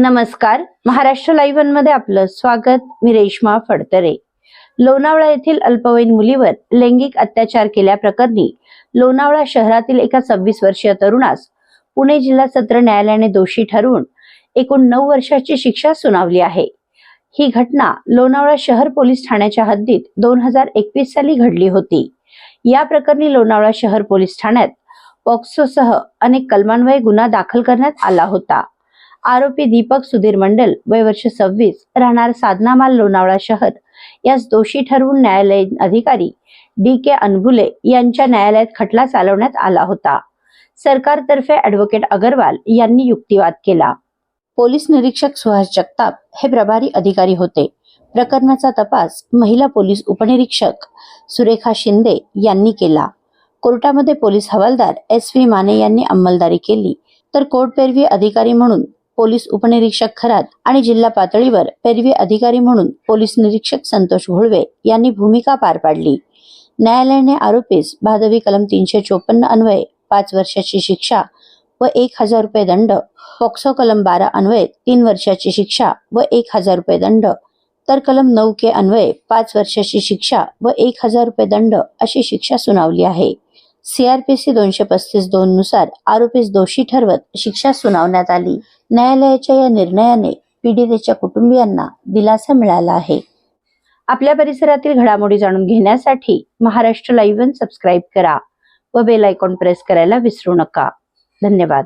नमस्कार. महाराष्ट्र लाईव्हमध्ये आपलं स्वागत. मी रेश्मा फडतरे. लोणावळा येथील अल्पवयीन मुलीवर लैंगिक अत्याचार केल्याप्रकरणी लोणावळा शहरातील एका सव्वीस वर्षीय तरुणास पुणे जिल्हा सत्र न्यायालयाने दोषी ठरवून एकूण नऊ वर्षाची शिक्षा सुनावली आहे. ही घटना लोणावळा शहर पोलीस ठाण्याच्या हद्दीत दोन हजार एकवीस साली घडली होती. या प्रकरणी लोणावळा शहर पोलीस ठाण्यात पॉक्सोसह अनेक कलमान्वये गुन्हा दाखल करण्यात आला होता. आरोपी दीपक सुधीर मंडल वय वर्ष सव्वीस राहणार साधनामाल लोणावळा शहर. यास दोषी ठरवून न्यायालयीन अधिकारी डी के अनबुले यांच्या न्यायालयात खटला चालवण्यात आला होता. सरकारतर्फे ॲडव्होकेट अगरवाल यांनी युक्तिवाद केला. पोलीस निरीक्षक सुहास जगताप हे प्रभारी अधिकारी होते. प्रकरणाचा तपास महिला पोलीस उपनिरीक्षक सुरेखा शिंदे यांनी केला. कोर्टामध्ये पोलीस हवालदार एस व्ही माने यांनी अंमलदारी केली. तर कोर्टपेरवी अधिकारी म्हणून पोलीस उपनिरीक्षक खरात आणि जिल्हा पातळीवर पेरवी अधिकारी म्हणून पोलीस निरीक्षक संतोष घोळवे यांनी भूमिका पार पाडली. न्यायालयाने आरोपीस भादवी कलम तीनशे चोपन्न अन्वये पाच वर्षाची शिक्षा व एक हजार रुपये दंड पॉक्सो कलम बारा अन्वये तीन वर्षाची शिक्षा व एक हजार रुपये दंड तर कलम नऊ के अन्वये पाच वर्षाची शिक्षा व एक हजार रुपये दंड अशी शिक्षा सुनावली आहे. सीआरपीसी दोनशे पस्तीस दोन नुसार आरोपीस दोषी ठरवत शिक्षा सुनावण्यात आली. न्यायालयाच्या या निर्णयाने पीडितेच्या कुटुंबियांना दिलासा मिळाला आहे. आपल्या परिसरातील घडामोडी जाणून घेण्यासाठी महाराष्ट्र लाईव्ह सबस्क्राईब करा व बेल आयकॉन प्रेस करायला विसरू नका. धन्यवाद.